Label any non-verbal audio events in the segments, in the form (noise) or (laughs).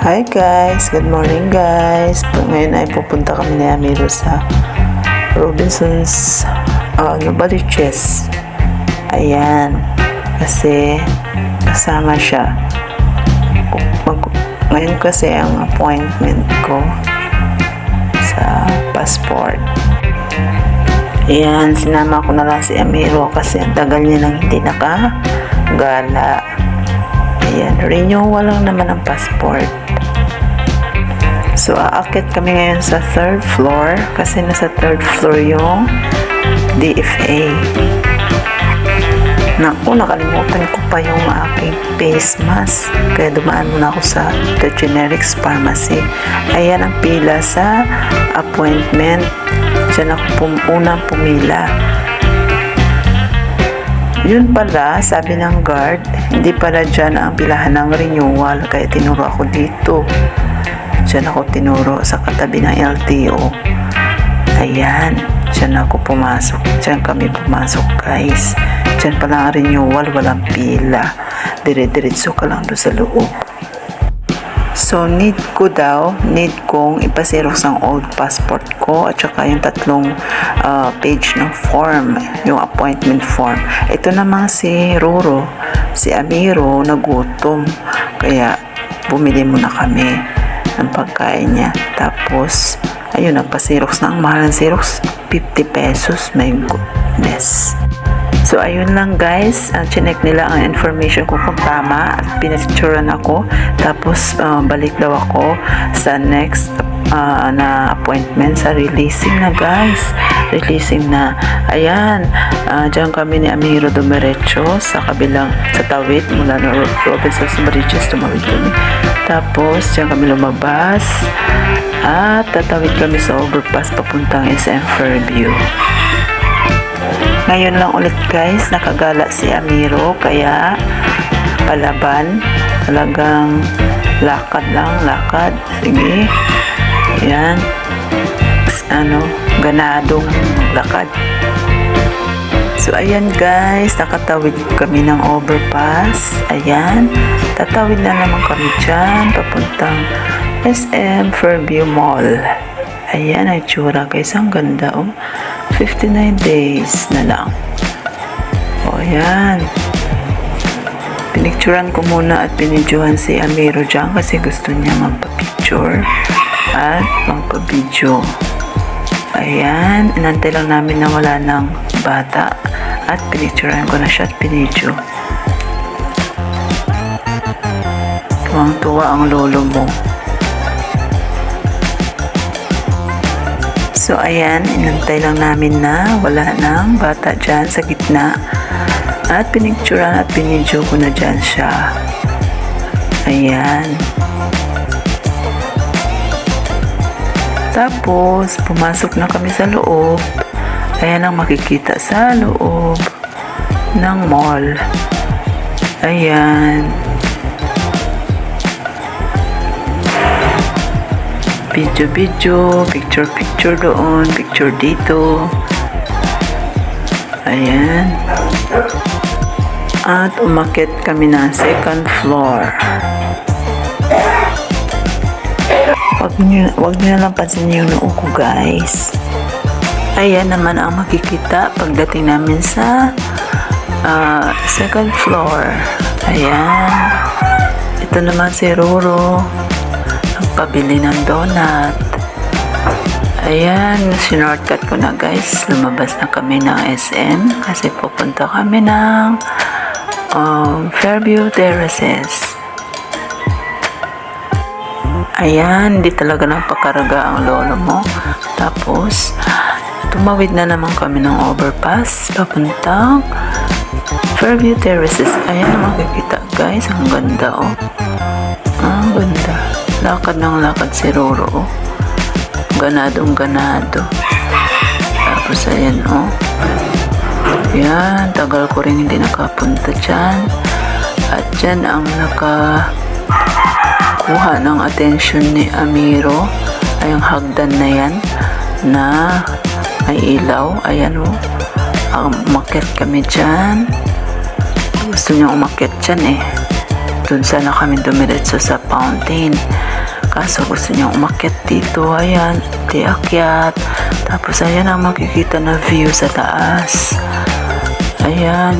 Hi guys! Good morning guys! Ngayon ay pupunta kami ni Amiro sa Robinson's uh, Novaliches. Ayan. Kasi kasama siya. Mag- ngayon kasi ang appointment ko sa passport. Ayan, sinama ko na lang si Amiro kasi ang tagal niya nang hindi nakagala. Ayan, renewal lang naman ang passport. So, aakit kami ngayon sa third floor kasi nasa third floor yung DFA. Naku, nakalimutan ko pa yung aking face mask. Kaya dumaan muna ako sa The Generics Pharmacy. Ayan ang pila sa appointment. Diyan ako pum- unang pumila. Yun pala, sabi ng guard, hindi pala dyan ang pilahan ng renewal. Kaya tinuro ako dito. Diyan ako tinuro sa katabi ng LTO. Ayan, diyan ako pumasok. Diyan kami pumasok guys. Diyan pala ang renewal, walang pila. Dire-diretso ka lang doon sa loob. So, need ko daw, need kong ipasirox ang old passport ko at saka yung tatlong ah, page ng form, yung appointment form. Ito naman si Roro, si Amiro, nagutom. Kaya, bumili muna kami ng pagkain niya. Tapos, ayun, nagpasirox na. Ang mahal ng Xerox, 50 pesos. My goodness. So, ayun lang guys. Uh, chinek nila ang information ko kung tama at pinaturan ako. Tapos, uh, balik daw ako sa next uh, na appointment sa releasing na guys. Releasing na. Ayan. Uh, Diyan kami ni Amiro Dumerecho sa kabilang, sa tawid mula na Ro- Robinson's Bridges. Tumawid kami. Tapos, diyan kami lumabas. At tatawid kami sa overpass papuntang SM Fairview. Ngayon lang ulit guys, nakagala si Amiro kaya palaban. Talagang lakad lang, lakad. Sige. Yan. Ano, ganadong lakad. So, ayan guys, nakatawid kami ng overpass. Ayan. Tatawid na naman kami dyan, papuntang SM Fairview Mall. Ayan, ay tsura guys. Ang ganda, oh. 59 days na lang. O, ayan. Pinicturan ko muna at pinidyohan si Amiro dyan kasi gusto niya magpa-picture at magpa-video. Ayan, inantay lang namin na wala ng bata at pinicturan ko na siya at pinidyo. Tuwang-tuwa ang lolo mo. So, ayan, inantay lang namin na wala nang bata dyan sa gitna. At pinicturan at pinidyo ko na dyan siya. Ayan. Tapos, pumasok na kami sa loob. Ayan ang makikita sa loob ng mall. Ayan. Video-video, picture-picture doon, picture dito. Ayan. At umakit kami na second floor. Wag niyo, wag niyo lang pansinin yung noo guys. Ayan naman ang makikita pagdating namin sa ah, second floor. Ayan. Ito naman si Roro. Nagpabili ng donut. Ayan, sinortcut ko na guys. Lumabas na kami ng SM kasi pupunta kami ng um, Fairview Terraces. Ayan, hindi talaga napakaraga ang lolo mo. Tapos, tumawid na naman kami ng overpass papuntang Fairview Terraces. Ayan makikita guys. Ang ganda oh. Lakad ng lakad si Roro oh. Ganadong ganado. Tapos ayan oh. Yan, tagal ko rin hindi nakapunta dyan. At dyan ang naka kuha ng attention ni Amiro ay ang hagdan na yan na may ilaw. Ayan o. Um, umakyat kami dyan. Gusto niya umakyat dyan eh. Doon sana kami dumiretso sa fountain. Kaso gusto niyang umakyat dito. Ayan, di. Tapos ayan ang makikita na view sa taas. Ayan,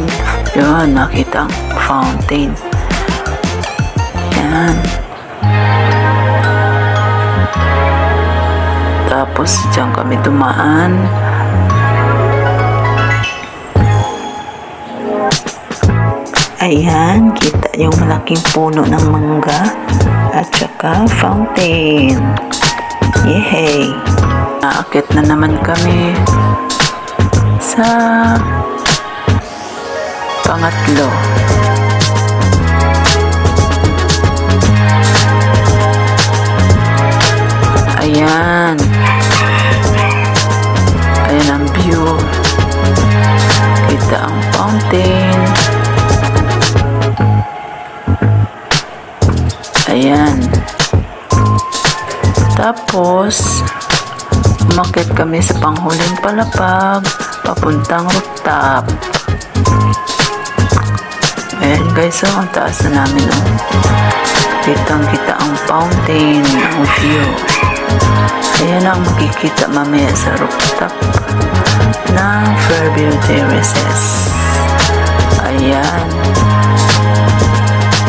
yun, nakita ang fountain. Ayan. Tapos diyan kami dumaan. Ayan, kita yung malaking puno ng mangga at saka fountain. Yehey! Naakit na naman kami sa pangatlo. Ayan. Ayan ang view. Kita ang fountain. Tapos, umakit kami sa panghuling palapag, papuntang rooftop. Ayan guys, oh, ang taas na namin. Oh. Kitang kita ang fountain, ang view. Ayan ang makikita mamaya sa rooftop ng Fairview Terraces. Ayan.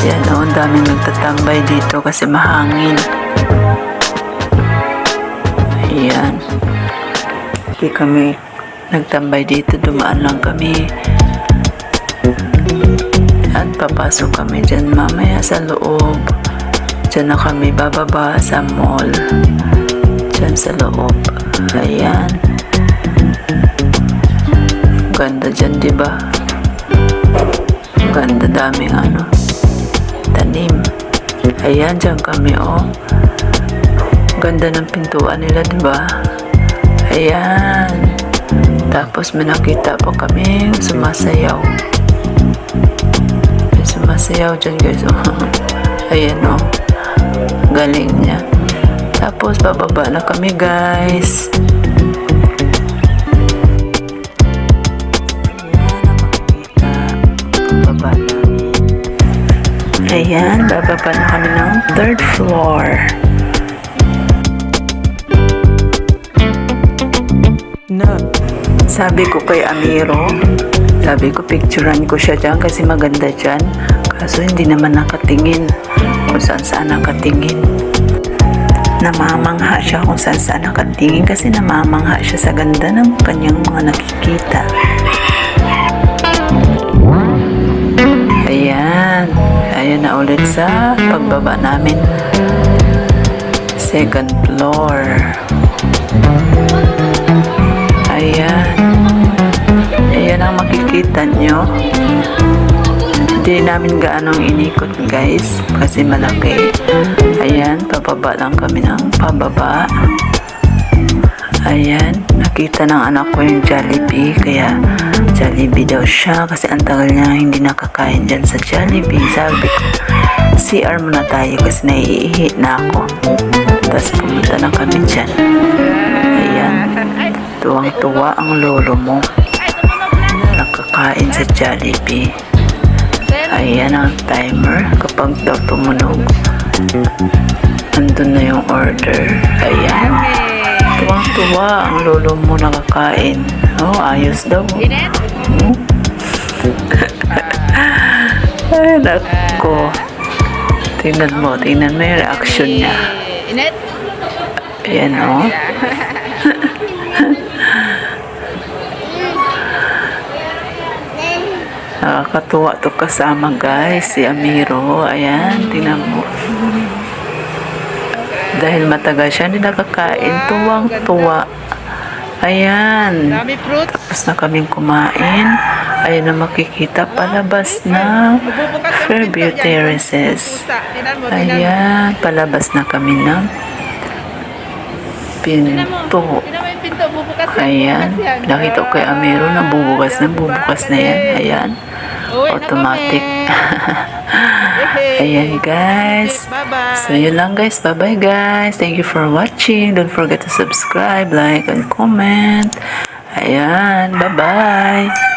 Yan o, ang daming nagtatambay dito kasi mahangin. Ayan. Hindi kami nagtambay dito, dumaan lang kami. At papasok kami dyan mamaya sa loob. Dyan na kami bababa sa mall. Dyan sa loob. Ayan. Ganda dyan, di ba? Ganda daming ano tanim. Ayan, dyan kami, oh. Ganda ng pintuan nila, di ba? Ayan. Tapos may nakita pa kami sumasayaw. May sumasayaw dyan, guys. Oh. (laughs) Ayan, oh. Galing niya. Tapos, bababa na kami, guys. Ayan, bababa na kami ng third floor. Sabi ko kay Amiro, sabi ko picturean ko siya dyan kasi maganda dyan. Kaso hindi naman nakatingin kung saan saan nakatingin. Namamangha siya kung saan saan nakatingin kasi namamangha siya sa ganda ng kanyang mga nakikita. Ayan. Ayan na ulit sa pagbaba namin. Second floor. Makikita nyo. Hindi namin gaanong inikot guys. Kasi malaki. Ayan. Pababa lang kami ng pababa. Ayan, nakita ng anak ko yung Jollibee, kaya Jollibee daw siya kasi ang tagal niya hindi nakakain dyan sa Jollibee. Sabi ko, CR muna tayo kasi naiihi na ako. Tapos pumunta na kami dyan. Ayan, tuwang-tuwa ang lolo mo. Nakakain sa Jollibee. Ayan ang timer kapag daw tumunog. Andun na yung order. Ayan. Tuwang-tuwa ang lolo mo nakakain. Oh, ayos daw. Hmm? (laughs) Ay, nako. Tingnan mo, tingnan mo yung reaction niya. Ayan, oh. (laughs) Nakakatuwa to kasama guys, si Amiro. Ayan, tingnan mo. Dahil matagal siya hindi nakakain, tuwang-tuwa. Ayan. Tapos na kaming kumain. Ayan na makikita palabas ng Fairview Terraces. Tinan tinan. Ayan, palabas na kami ng Tinan pinto. Tinan. Ayan, nakita ko kay Amiro na bubukas na bubukas na yan. Ayan, na automatic. (laughs) Ayan guys. So yun lang guys. Bye-bye guys. Thank you for watching. Don't forget to subscribe, like, and comment. Ayan. Bye-bye.